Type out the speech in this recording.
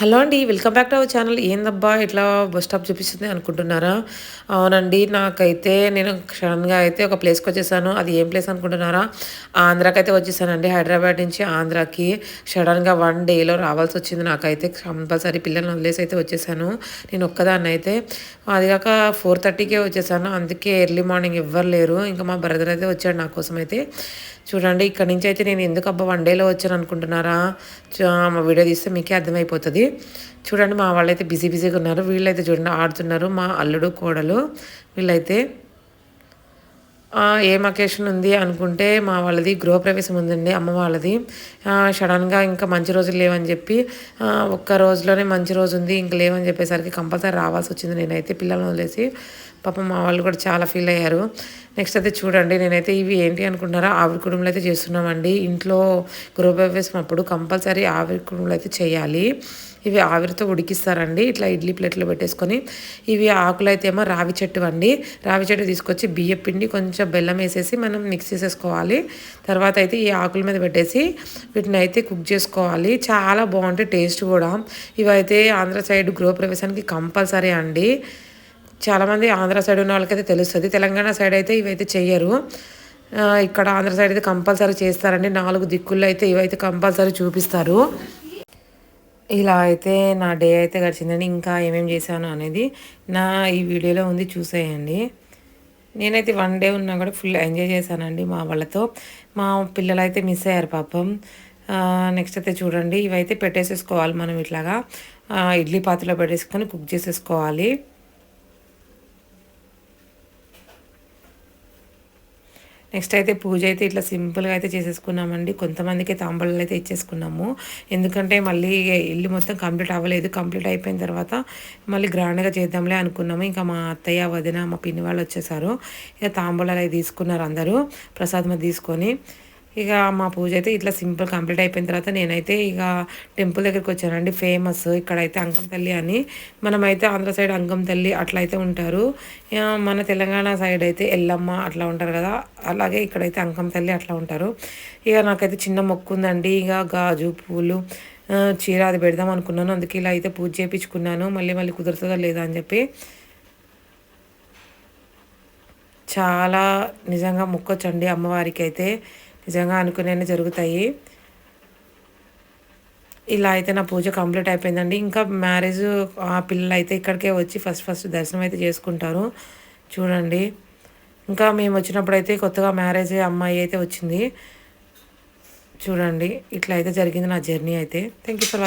Hello అండి welcome back to our channel. ఏందబ్బా ఇట్లా బస్ స్టాప్ చూపిస్తుంది అనుకుంటున్నారా? అవునండి నాకైతే నేను క్షణంగా అయితే ఒక ప్లేస్కి వచ్చేసాను. అది ఏం ప్లేస్ అనుకుంటున్నారా? ఆంధ్రాకి అయితే వచ్చేసానండి హైదరాబాద్ నుంచి ఆంధ్రాకి. సడన్గా వన్ డేలో రావాల్సి వచ్చింది నాకైతే. కంపల్సరీ పిల్లల్ని వదిలేసి అయితే వచ్చేసాను. నేను ఒక్కదాన్ని అయితే. అది కాక ఫోర్ థర్టీకే వచ్చేసాను. అందుకే ఎర్లీ మార్నింగ్ ఎవ్వరు లేరు. ఇంకా మా బ్రదర్ అయితే వచ్చాడు నా కోసం అయితే. చూడండి ఇక్కడ నుంచి అయితే నేను ఎందుకు అబ్బా వన్ డేలో వచ్చాను అనుకుంటున్నారా? వీడియో తీస్తే మీకే అర్థమైపోతుంది. చూడండి మా వాళ్ళైతే బిజీ బిజీగా ఉన్నారు. వీళ్ళైతే చూడండి ఆడుతున్నారు. మా అల్లుడు కోడలు వీళ్ళైతే ఏం అకేషన్ ఉంది అనుకుంటే మా వాళ్ళది గృహప్రవేశం ఉందండి అమ్మ వాళ్ళది. సడన్గా ఇంకా మంచి రోజులు లేవని చెప్పి ఒక్క రోజులోనే మంచి రోజు ఉంది ఇంకా లేవని చెప్పేసరికి కంపల్సరీ రావాల్సి వచ్చింది. నేనైతే పిల్లలను వదిలేసి పాపం మా వాళ్ళు కూడా చాలా ఫీల్ అయ్యారు. నెక్స్ట్ అయితే చూడండి నేనైతే ఇవి ఏంటి అనుకుంటున్నారా? ఆవిరి కుటుంబంలో అయితే చేస్తున్నామండి. ఇంట్లో గృహప్రవేశం అప్పుడు కంపల్సరీ ఆవిరి కుటుంబంలో అయితే చేయాలి. ఇవి ఆవిరితో ఉడికిస్తారండి. ఇట్లా ఇడ్లీ ప్లేట్లో పెట్టేసుకొని. ఇవి ఆకులు అయితే ఏమో రావి చెట్టు అండి. రావి చెట్టు తీసుకొచ్చి బియ్యం పిండి కొంచెం బెల్లం వేసేసి మనం మిక్స్ చేసేసుకోవాలి. తర్వాత అయితే ఈ ఆకుల మీద పెట్టేసి వీటిని అయితే కుక్ చేసుకోవాలి. చాలా బాగుంటాయి టేస్ట్ కూడా. ఇవైతే ఆంధ్ర సైడ్ గృహప్రవేశానికి కంపల్సరీ అండి. చాలామంది ఆంధ్ర సైడ్ ఉన్న వాళ్ళకైతే తెలుస్తుంది. తెలంగాణ సైడ్ అయితే ఇవైతే చెయ్యరు. ఇక్కడ ఆంధ్ర సైడ్ అయితే కంపల్సరీ చేస్తారండి. నాలుగు దిక్కుల్లో అయితే ఇవైతే కంపల్సరీ చూపిస్తారు. ఇలా అయితే నా డే అయితే గడిచిందండి. ఇంకా ఏమేమి చేశాను అనేది నా ఈ వీడియోలో ఉంది చూసేయండి. నేనైతే వన్ డే ఉన్నా కూడా ఫుల్ ఎంజాయ్ చేశానండి మా వాళ్ళతో. మా పిల్లలు అయితే మిస్ అయ్యారు పాపం. నెక్స్ట్ అయితే చూడండి. ఇవైతే పెట్టేసేసుకోవాలి మనం ఇట్లాగా. ఇడ్లీ పాత్రలో పెట్టేసుకొని కుక్ చేసేసుకోవాలి. నెక్స్ట్ అయితే పూజ అయితే ఇట్లా సింపుల్గా అయితే చేసేసుకున్నామండి. కొంతమందికి తాంబళ్ళు అయితే ఇచ్చేసుకున్నాము. ఎందుకంటే మళ్ళీ ఇల్లు మొత్తం కంప్లీట్ అవ్వలేదు. కంప్లీట్ అయిపోయిన తర్వాత మళ్ళీ గ్రాండ్గా చేద్దాంలే అనుకున్నాము. ఇంకా మా అత్తయ్య వదిన మా పిన్ని వాళ్ళు వచ్చేసారు. ఇక తాంబూలాలు అయితే తీసుకున్నారు అందరూ. ప్రసాదం తీసుకొని ఇక మా పూజ అయితే ఇట్లా సింపుల్ కంప్లీట్ అయిపోయిన తర్వాత నేనైతే ఇక టెంపుల్ దగ్గరికి వచ్చానండి ఫేమస్ ఇక్కడైతే అంగం తల్లి అని. మనమైతే ఆంధ్ర సైడ్ అంగం తల్లి అట్లా అయితే ఉంటారు మన తెలంగాణ సైడ్ అయితే ఎల్లమ్మ అట్లా ఉంటారు కదా అలాగే ఇక్కడైతే అంకం తల్లి అట్లా ఉంటారు. ఇక నాకైతే చిన్న మొక్కు ఉందండి ఇక గాజు పూలు చీర అది పెడదాం అనుకున్నాను. అందుకే ఇలా అయితే పూజ చేయించుకున్నాను. మళ్ళీ మళ్ళీ కుదురుతుందా లేదా అని చెప్పి. చాలా నిజంగా మొక్కొచ్చండి అమ్మవారికి అయితే నిజంగా అనుకునేవి జరుగుతాయి. ఇలా అయితే నా పూజ కంప్లీట్ అయిపోయిందండి. ఇంకా మ్యారేజ్ ఆ పిల్లలు అయితే ఇక్కడికే వచ్చి ఫస్ట్ ఫస్ట్ దర్శనం అయితే చేసుకుంటారు. చూడండి. ఇంకా మేము వచ్చినప్పుడు అయితే కొత్తగా మ్యారేజ్ అమ్మాయి అయితే వచ్చింది. చూడండి. ఇట్లా అయితే జరిగింది నా జర్నీ అయితే. Thank you for watching